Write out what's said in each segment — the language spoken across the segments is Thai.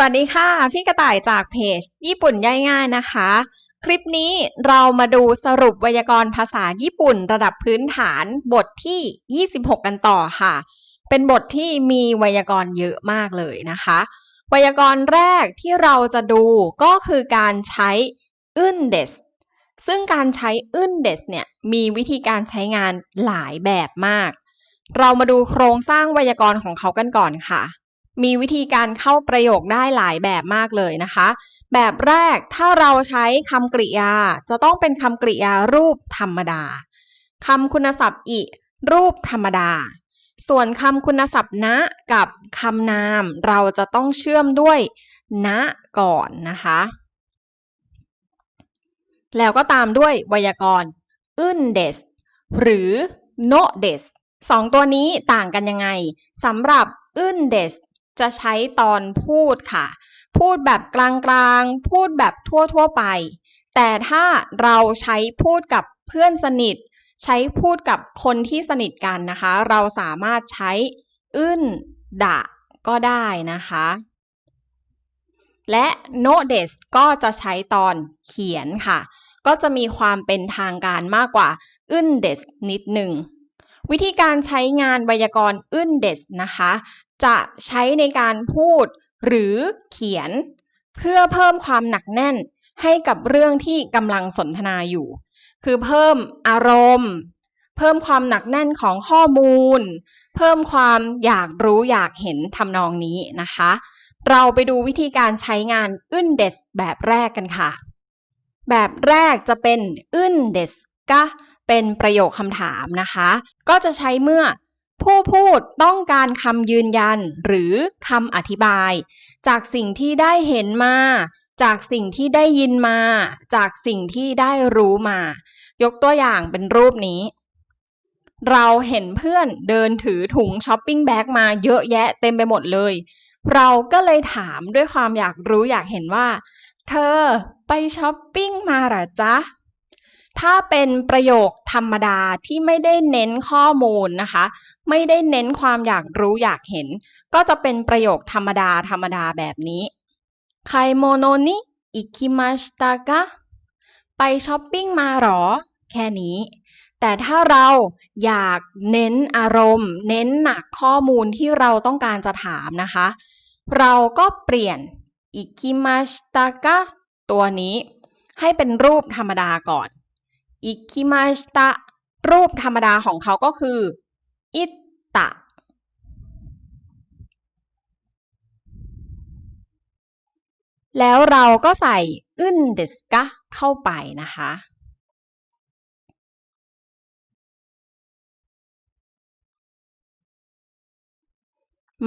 สวัสดีค่ะ พี่กระต่ายจากเพจ ญี่ปุ่นย่อยง่ายนะคะ คลิปนี้เรามาดูสรุปไวยากรณ์ภาษาญี่ปุ่นระดับพื้นฐานบทที่ 26 กันต่อค่ะ เป็นบทที่มีไวยากรณ์เยอะมากเลยนะคะ ไวยากรณ์แรกที่เราจะดูก็คือการใช้อึนเดสซึ่งการใช้อึนเดสเนี่ยมีวิธีการใช้งานหลายแบบมาก เรามาดูโครงสร้างไวยากรณ์ของเขากันก่อนค่ะ มีวิธีการเข้าประโยคได้หลายแบบมากเลยนะคะ แบบแรกถ้าเราใช้คำกริยา จะต้องเป็นคำกริยารูปธรรมดาคำคุณศัพท์อิรูปธรรมดา ส่วนคำคุณศัพท์นะกับคำนาม เราจะต้องเชื่อมด้วยนะก่อนนะคะ แล้วก็ตามด้วยไวยากรณ์อึนเดสหรือโนเดสสองตัวนี้ต่างกันยังไงสำหรับอึนเดส จะใช้ตอนพูดค่ะ พูดแบบกลางๆ พูดแบบทั่วๆไป แต่ถ้าเราใช้พูดกับเพื่อนสนิท ใช้พูดกับคนที่สนิทกันนะคะ เราสามารถใช้อึ้นดะก็ได้นะคะ และโนเดสก็จะใช้ตอนเขียนค่ะ ก็จะมีความเป็นทางการมากกว่าอึ้นเดสนิดหนึ่งวิธีการใช้งานไวยากรณ์อึ้นเดสนะคะ จะใช้ในการพูดหรือเขียน เพื่อเพิ่มความหนักแน่นให้กับเรื่องที่กำลังสนทนาอยู่ คือเพิ่มอารมณ์ เพิ่มความหนักแน่นของข้อมูล เพิ่มความอยากรู้อยากเห็นทำนองนี้นะคะ เราไปดูวิธีการใช้งานอึ้นเดสแบบแรกกันค่ะ แบบแรกจะเป็นอึ้นเดสกะเป็นประโยคคำถามนะคะ ก็จะใช้เมื่อ ผู้พูดต้องการคำยืนยันหรือคำอธิบาย จากสิ่งที่ได้เห็นมา จากสิ่งที่ได้ยินมา จากสิ่งที่ได้รู้มา ยกตัวอย่างเป็นรูปนี้ เราเห็นเพื่อนเดินถือถุงช้อปปิ้งแบ็กมาเยอะแยะเต็มไปหมดเลย เราก็เลยถามด้วยความอยากรู้อยากเห็นว่า เธอไปช้อปปิ้งมาหรอจ๊ะ ถ้าเป็นประโยคธรรมดาที่ไม่ได้เน้นข้อมูลนะคะ ไม่ได้เน้นความอยากรู้อยากเห็น ก็จะเป็นประโยคธรรมดาธรรมดาแบบนี้ไคโมโนนิอิคิมาชิตากะไปช้อปปิ้งมาหรอ แค่นี้ แต่ถ้าเราอยากเน้นอารมณ์ เน้นหนักข้อมูลที่เราต้องการจะถามนะคะ เราก็เปลี่ยนอิคิมาชิตากะตัวนี้ให้เป็นรูปธรรมดาก่อน อิคิมาชิตะรูปธรรมดาของเขาก็คืออิตตะแล้วเราก็ใส่อึนเดสกะเข้าไปนะคะ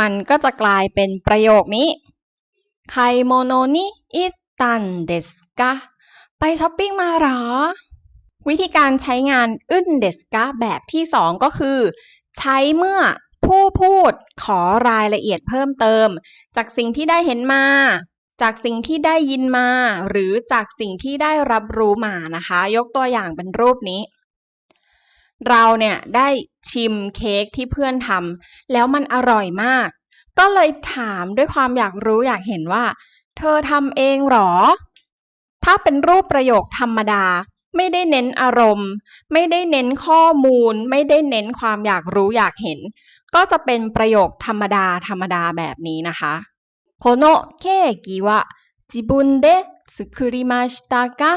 มันก็จะกลายเป็นประโยคนี้ไคโมโนนิอิตันเดสกะไปช้อปปิ้งมาหรอ วิธีการใช้งานอึนเดสกะแบบที่สองก็คือ ใช้เมื่อผู้พูดขอรายละเอียดเพิ่มเติม จากสิ่งที่ได้เห็นมา จากสิ่งที่ได้ยินมา หรือจากสิ่งที่ได้รับรู้มานะคะ ยกตัวอย่างเป็นรูปนี้ เราเนี่ยได้ชิมเค้กที่เพื่อนทำแล้วมันอร่อยมาก ก็เลยถามด้วยความอยากรู้อยากเห็นว่า เธอทำเองหรอ ถ้าเป็นรูปประโยคธรรมดา ไม่ได้เน้นอารมณ์ ไม่ได้เน้นข้อมูล ไม่ได้เน้นความอยากรู้อยากเห็น ก็จะเป็นประโยคธรรมดาธรรมดาแบบนี้นะคะโคโนะเคกิวะจิบุนเดสุคริมาชตากะ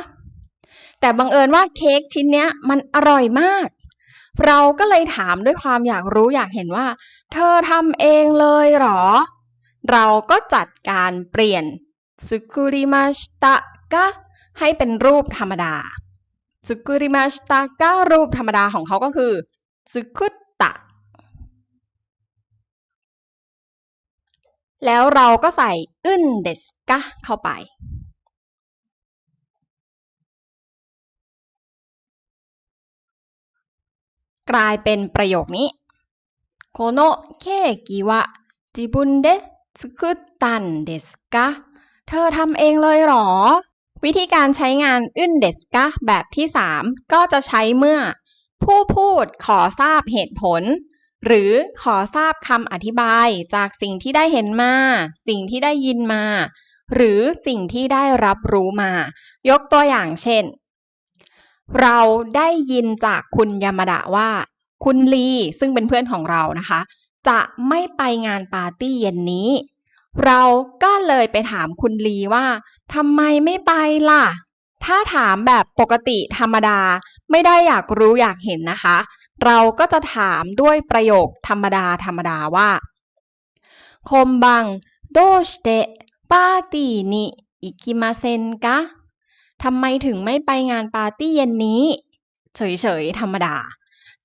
แต่บังเอิญว่าเค้กชิ้นเนี้ยมันอร่อยมาก เราก็เลยถามด้วยความอยากรู้อยากเห็นว่า เธอทำเองเลยเหรอ เราก็จัดการเปลี่ยนสุคุริมาชตากะให้เป็นรูปธรรมดา สุกุริมาชตากะรูปธรรมดาของเขาก็คือสุคุตตะ แล้วเราก็ใส่อึนเดสกะเข้าไป กลายเป็นประโยคนี้โคโนเคกิวะจิบุนเดสุกุตันเดสกะเธอทำเองเลยเหรอ วิธีการใช้งานอึนเดสกะแบบที่ 3 ก็จะใช้เมื่อ ผู้พูดขอทราบเหตุผล หรือขอทราบคำอธิบายจากสิ่งที่ได้เห็นมา สิ่งที่ได้ยินมา หรือสิ่งที่ได้รับรู้มา ยกตัวอย่างเช่น เราได้ยินจากคุณยามาดะว่า คุณลีซึ่งเป็นเพื่อนของเรานะคะ จะไม่ไปงานปาร์ตี้เย็นนี้ เราก็เลยไปถามคุณลีว่าทำไมไม่ไปล่ะ ถ้าถามแบบปกติธรรมดา ไม่ได้อยากรู้อยากเห็นนะคะ เราก็จะถามด้วยประโยคธรรมดาธรรมดาว่าคมบังโดชเตปาร์ตี้นิอิกิมาเซนกะทำไมถึงไม่ไปงานปาร์ตี้เย็นนี้ เฉยๆ ธรรมดา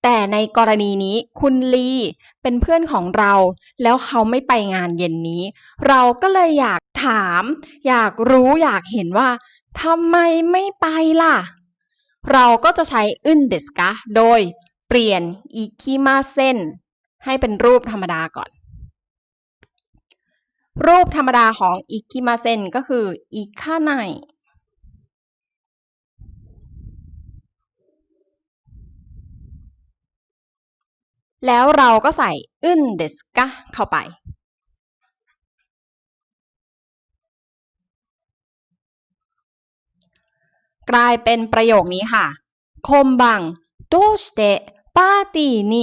แต่ในกรณีนี้คุณลีเป็นเพื่อนของเรา แล้วเขาไม่ไปงานเย็นนี้ เราก็เลยอยากถาม อยากรู้อยากเห็นว่าทำไมไม่ไปล่ะ เราก็จะใช้อึนเดสกะโดยเปลี่ยนอิคิมาเซนให้เป็นรูปธรรมดาก่อน รูปธรรมดาของอิคิมาเซนก็คืออิคาไน แล้วเราก็ใส่อึนเดสกะเข้าไป กลายเป็นประโยคนี้ค่ะคมบังどうしてปาร์ตี้に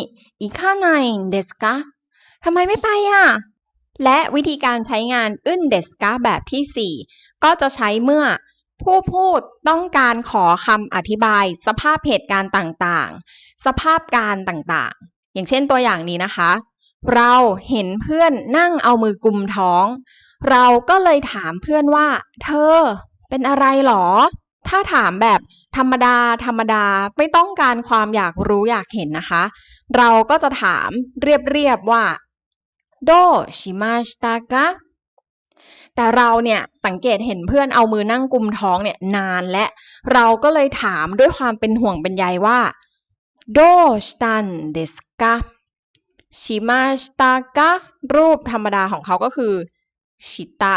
行かないんですかทำไมไม่ไปอ่ะ และวิธีการใช้งานอึนเดสกะแบบที่ 4 ก็จะใช้เมื่อ ผู้พูดต้องการขอคำอธิบายสภาพเหตุการณ์ต่างๆ สภาพการต่างๆ อย่างเช่นตัวอย่างนี้นะคะ เราเห็นเพื่อนนั่งเอามือกุมท้อง เราก็เลยถามเพื่อนว่า เธอเป็นอะไรหรอ ถ้าถามแบบธรรมดา ธรรมดาไม่ต้องการความอยากรู้อยากเห็นนะคะ เราก็จะถามเรียบๆว่าโดชิมาชตากะแต่เราเนี่ยสังเกตเห็นเพื่อนเอามือนั่งกุมท้องเนี่ยนานและเราก็เลยถามด้วยความเป็นห่วงเป็นใยว่า โดชตันเดสกะชิมาชตากะรูปธรรมดาของเขาก็คือชิตะ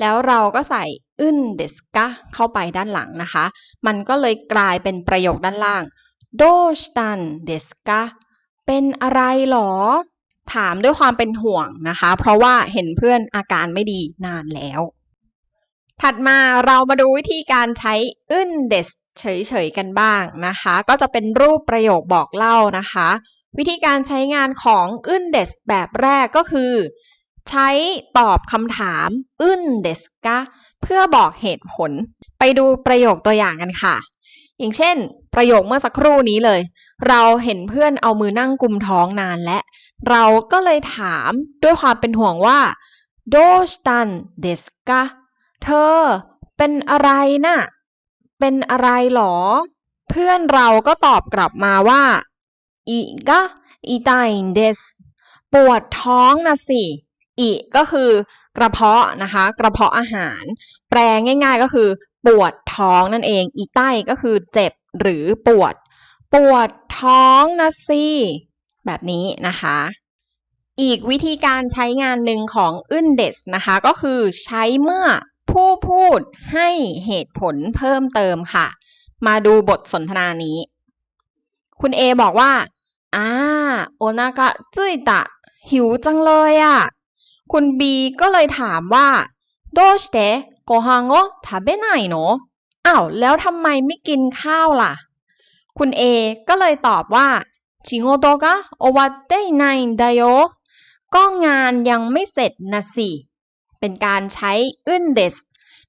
แล้วเราก็ใส่อึนเดสกะเข้าไปด้านหลังนะคะ มันก็เลยกลายเป็นประโยคด้านล่างโดชตันเดสกะเป็นอะไรหรอ ถามด้วยความเป็นห่วงนะคะ เพราะว่าเห็นเพื่อนอาการไม่ดีนานแล้ว ถัดมาเรามาดูวิธีการใช้อึนเดส เฉยๆกันบ้างนะคะ ก็จะเป็นรูปประโยคบอกเล่านะคะ วิธีการใช้งานของอึนเดสแบบแรกก็คือ ใช้ตอบคำถามอึนเดสกะเพื่อบอกเหตุผล ไปดูประโยคตัวอย่างกันค่ะ อย่างเช่น ประโยคเมื่อสักครู่นี้เลย เราเห็นเพื่อนเอามือนั่งกุมท้องนานและ เราก็เลยถามด้วยความเป็นห่วงว่าโดสตันเดสกะเธอเป็นอะไรนะ่ะ เป็นอะไรหรอ เพื่อนเราก็ตอบกลับมาว่าอิกะอิไตเดสปวดท้องนะสิอิก็คือกระเพาะนะคะ กระเพาะอาหาร แปลง่าย ๆก็คือ ปวดท้องนั่นเอง อีไตก็คือเจ็บหรือปวด ปวดท้องนะสิแบบนี้นะคะ อีกวิธีการใช้งานหนึ่งของอึนเดสนะคะ ก็คือใช้เมื่อ ผู้พูดให้เหตุผลเพิ่มเติมค่ะ มาดูบทสนทนานี้ คุณเอบอกว่าอ่าโอนาก็จุยตะ หิวจังเลยอะ่ะ คุณบีก็เลยถามว่าโดชเตะโกฮังโอทาเบไนโนอ้าวแล้วทำไมไม่กินข้าวล่ะ คุณเอก็เลยตอบว่าชิโงโตกะโอวาเตไนไดโอก็งานยังไม่เสร็จนะสิ เป็นการใช้อึนเดส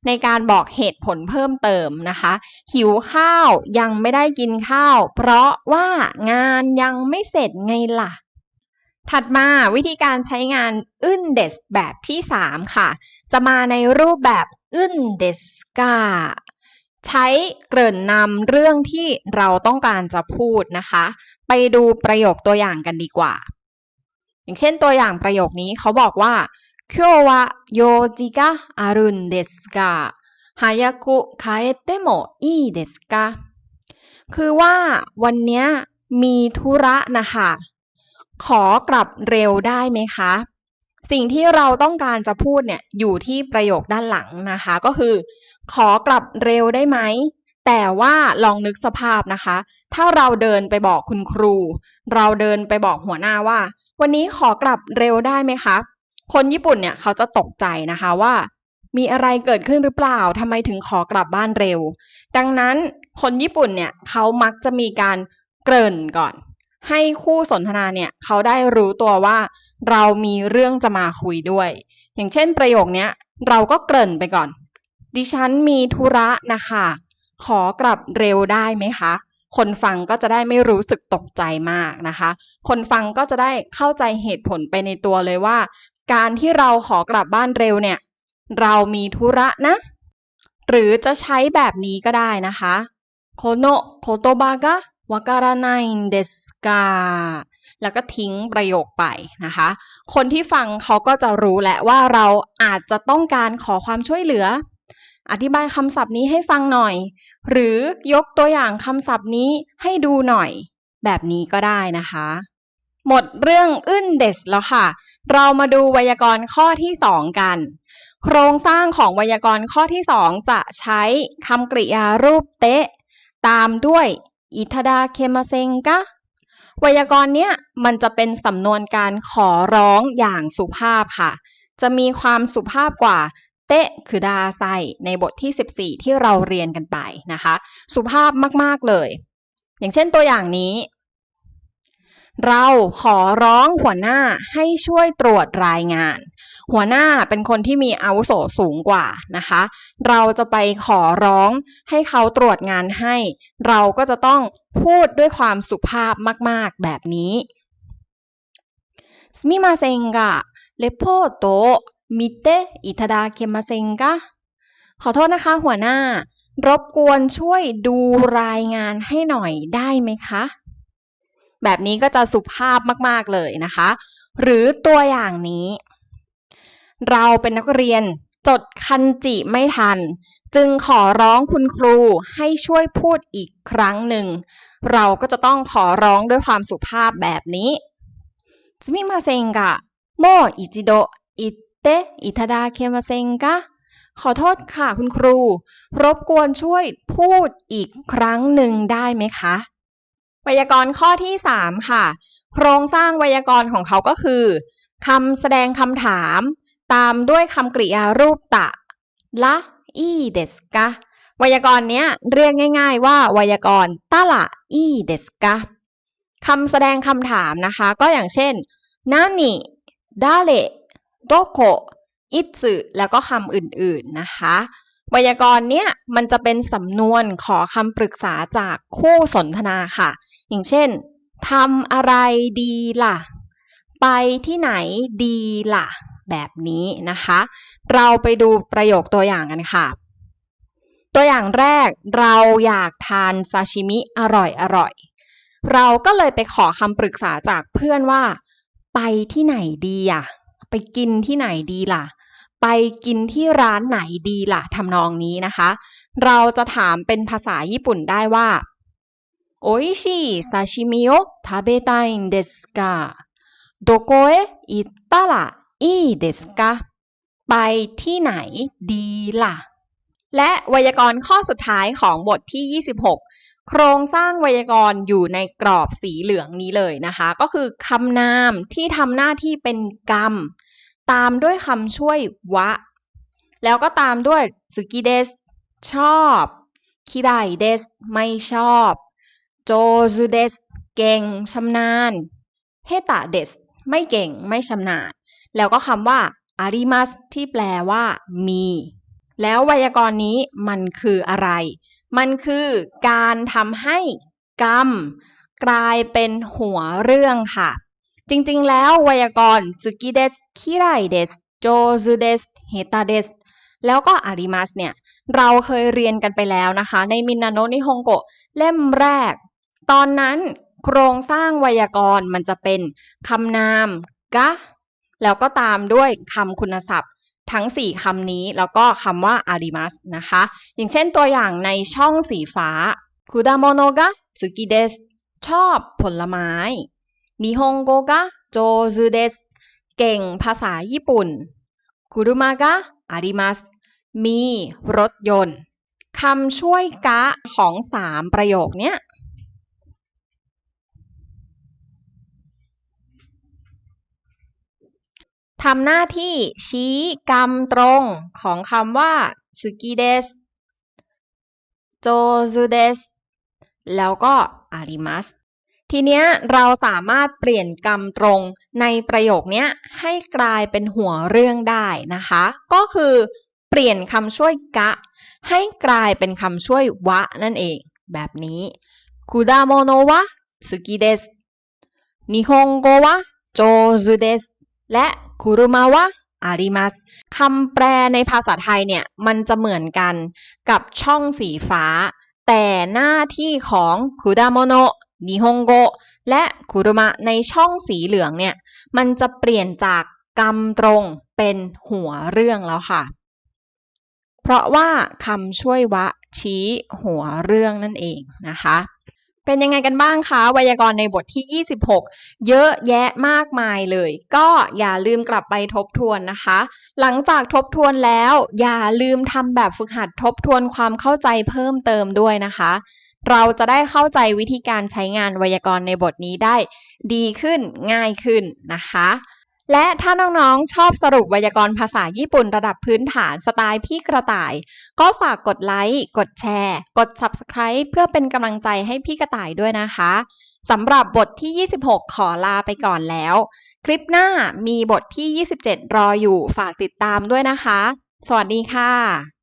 ในการบอกเหตุผลเพิ่มเติมนะคะ หิวข้าวยังไม่ได้กินข้าว เพราะว่างานยังไม่เสร็จไงล่ะ ถัดมาวิธีการใช้งานอึนเดสแบบที่ 3 ค่ะ จะมาในรูปแบบอึนเดสกาใช้เกริ่นนำเรื่องที่เราต้องการจะพูดนะคะ ไปดูประโยคตัวอย่างกันดีกว่า อย่างเช่นตัวอย่างประโยคนี้เขาบอกว่า 今日は用事があるんですが早く帰ってもいいですかคือว่าวันเนี้ยมีธุระนะคะ ขอกลับเร็วได้ไหมคะ สิ่งที่เราต้องการจะพูดเนี่ยอยู่ที่ประโยคด้านหลังนะคะ ก็คือ ขอกลับเร็วได้ไหม แต่ แต่ว่าลองนึกสภาพนะคะ ถ้าเราเดินไปบอกคุณครู เราเดินไปบอกหัวหน้าว่า วันนี้ขอกลับเร็วได้ไหมคะ คนญี่ปุ่นเนี่ยเขาจะตกใจนะคะว่า มีอะไรเกิดขึ้นหรือเปล่าทำไมถึงขอกลับบ้านเร็ว ดังนั้นคนญี่ปุ่นเนี่ยเขามักจะมีการเกริ่นก่อน ให้คู่สนทนาเนี่ยเขาได้รู้ตัวว่า เรามีเรื่องจะมาคุยด้วย อย่างเช่นประโยคนี้เราก็เกริ่นไปก่อน ดิฉันมีธุระนะคะ ขอกลับเร็วได้ไหมคะคนฟังก็จะได้ไม่รู้สึกตกใจมากนะคะ คนฟังก็จะได้เข้าใจเหตุผลไปในตัวเลยว่า การที่เราขอกลับบ้านเร็วเนี่ย เรามีธุระนะ หรือจะใช้แบบนี้ก็ได้นะคะโคโนโคโตบะกะวาการาไนเดสกาแล้วก็ทิ้งประโยคไปนะคะ คนที่ฟังเขาก็จะรู้แหละว่าเราอาจจะต้องการขอความช่วยเหลือ อธิบายคำศัพท์นี้ให้ฟังหน่อย หรือยกตัวอย่างคำศัพท์นี้ให้ดูหน่อย แบบนี้ก็ได้นะคะ หมดเรื่องอึ้นเดสแล้วค่ะ เรามาดูไวยากรณ์ข้อที่สองกัน โครงสร้างของไวยากรณ์ข้อที่สองจะใช้คำกริยารูปเตะ ตามด้วยอิทดาเคมาเซงกะไวยากรณ์เนี้ยมันจะเป็นสำนวนการขอร้องอย่างสุภาพค่ะ จะมีความสุภาพกว่าเตะคือดาไซในบทที่ 14 ที่เราเรียนกันไปนะคะ สุภาพมาก ๆ เลย อย่างเช่นตัวอย่างนี้ เราขอร้องหัวหน้าให้ช่วยตรวจรายงาน หัวหน้าเป็นคนที่มีอาวุโสสูงกว่านะคะ เราจะไปขอร้องให้เขาตรวจงานให้ เราก็จะต้องพูดด้วยความสุภาพมาก ๆ แบบนี้すみませんがレポートを見ていただけませんかขอโทษนะคะหัวหน้า รบกวนช่วยดูรายงานให้หน่อยได้ไหมคะ แบบนี้ก็จะสุภาพมาก ๆ เลยนะคะ หรือตัวอย่างนี้ เราเป็นนักเรียนจดคันจิไม่ทัน จึงขอร้องคุณครูให้ช่วยพูดอีกครั้งหนึ่ง เราก็จะต้องขอร้องด้วยความสุภาพแบบนี้すみませんがもう一度言っていただけませんかขอโทษค่ะคุณครู รบกวนช่วยพูดอีกครั้งหนึ่งได้ไหมคะ ไวยากรณ์ข้อที่ 3 ค่ะ โครงสร้างไวยากรณ์ของเขาก็คือคำแสดงคำถาม ตามด้วยคำกริยารูปตะละอีเดสกะไวยากรณ์เนี้ยเรียกง่าย ๆ ว่าไวยากรณ์ตะละอีเดสกะคำแสดงคำถามนะคะ ก็อย่างเช่นนานิดาเลโดโกอิสึแล้วก็คำอื่นๆนะคะไวยากรณ์เนี้ยมันจะเป็นสำนวนขอคำปรึกษาจากคู่สนทนาค่ะ อย่างเช่นทำอะไรดีล่ะ ไปที่ไหนดีล่ะ แบบนี้นะคะ เราไปดูประโยคตัวอย่างกันค่ะ ตัวอย่างแรกเราอยากทานซาชิมิอร่อยอร่อยเราก็เลยไปขอคำปรึกษาจากเพื่อนว่า ไปที่ไหนดีอะ ไปกินที่ไหนดีล่ะ ไปกินที่ร้านไหนดีล่ะทำนองนี้นะคะ เราจะถามเป็นภาษาญี่ปุ่นได้ว่า โออิชิซาชิมิโอทาเบตาอินเดสกกเออิตาะไปที่ไหนดีล่ะ และไวยากรณ์ข้อสุดท้ายของบทที่ 26 โครงสร้างไวยากรณ์อยู่ในกรอบสีเหลืองนี้เลยนะคะ ก็คือคำนามที่ทำหน้าที่เป็นกรรม ตามด้วยคำช่วยวะ แล้วก็ตามด้วยสุกิเดสชอบคิไดเดสไม่ชอบ โจซูเดสเก่งชำนาญเฮตะเดสไม่เก่งไม่ชำนาญ แล้วก็คำว่าอาริมัสที่แปลว่ามี แล้วไวยากรณ์นี้มันคืออะไร มันคือการทำให้กรรมกลายเป็นหัวเรื่องค่ะ จริงๆ แล้วไวยากรณ์ซุกิเดสคิไรเดสโจซูเดสเฮตาเดสแล้วก็อาริมัสเนี่ย เราเคยเรียนกันไปแล้วนะคะ ในมินนาโนนิฮงโกะเล่มแรก ตอนนั้นโครงสร้างไวยากรณ์มันจะเป็นคำนามกะ แล้วก็ตามด้วยคำคุณศัพท์ทั้ง 4คำนี้แล้วก็คำว่าอาริมัสนะคะ อย่างเช่นตัวอย่างในช่องสีฟ้าคุดาโมโนกะสุกิเดสชอบผลไม้นิฮงโกกะโจซูเดสเก่งภาษาญี่ปุ่นคุรุมากะอาริมัสมีรถยนต์คำช่วยกะของสามประโยคเนี้ย ทำหน้าที่ชี้กรรมตรงของคำว่าสุกิเดสโจซูเดสแล้วก็อาริมัสทีเนี้ยเราสามารถเปลี่ยนกรรมตรงในประโยคเนี้ยให้กลายเป็นหัวเรื่องได้นะคะ ก็คือเปลี่ยนคำช่วยกะ ให้กลายเป็นคำช่วยวะนั่นเอง แบบนี้คุดาโมโนวะสุกิเดสนิฮงโกวะโจซูเดสและ คุรุมาวะอาริมัสคำแปลในภาษาไทยเนี่ยมันจะเหมือนกันกับช่องสีฟ้า แต่หน้าที่ของคุดามโนะนิฮงโกและคุรุมะในช่องสีเหลืองเนี่ยมันจะเปลี่ยนจากกรรมตรงเป็นหัวเรื่องแล้วค่ะ เพราะว่าคำช่วยวะชี้หัวเรื่องนั่นเองนะคะ เป็นยังไงกันบ้างคะไวยากรณ์ในบทที่ 26 เยอะแยะมากมายเลย ก็อย่าลืมกลับไปทบทวนนะคะ หลังจากทบทวนแล้ว อย่าลืมทำแบบฝึกหัดทบทวนความเข้าใจเพิ่มเติมด้วยนะคะ เราจะได้เข้าใจวิธีการใช้งานไวยากรณ์ในบทนี้ได้ ดีขึ้นง่ายขึ้นนะคะ และถ้าน้องๆ ชอบสรุปไวยากรณ์ภาษาญี่ปุ่นระดับพื้นฐานสไตล์พี่กระต่าย ก็ฝากกดไลค์ กดแชร์ กด Subscribe เพื่อเป็นกำลังใจให้พี่กระต่ายด้วยนะคะสำหรับบทที่ 26 ขอลาไปก่อนแล้ว คลิปหน้ามีบทที่ 27 รออยู่ฝากติดตามด้วยนะคะ สวัสดีค่ะ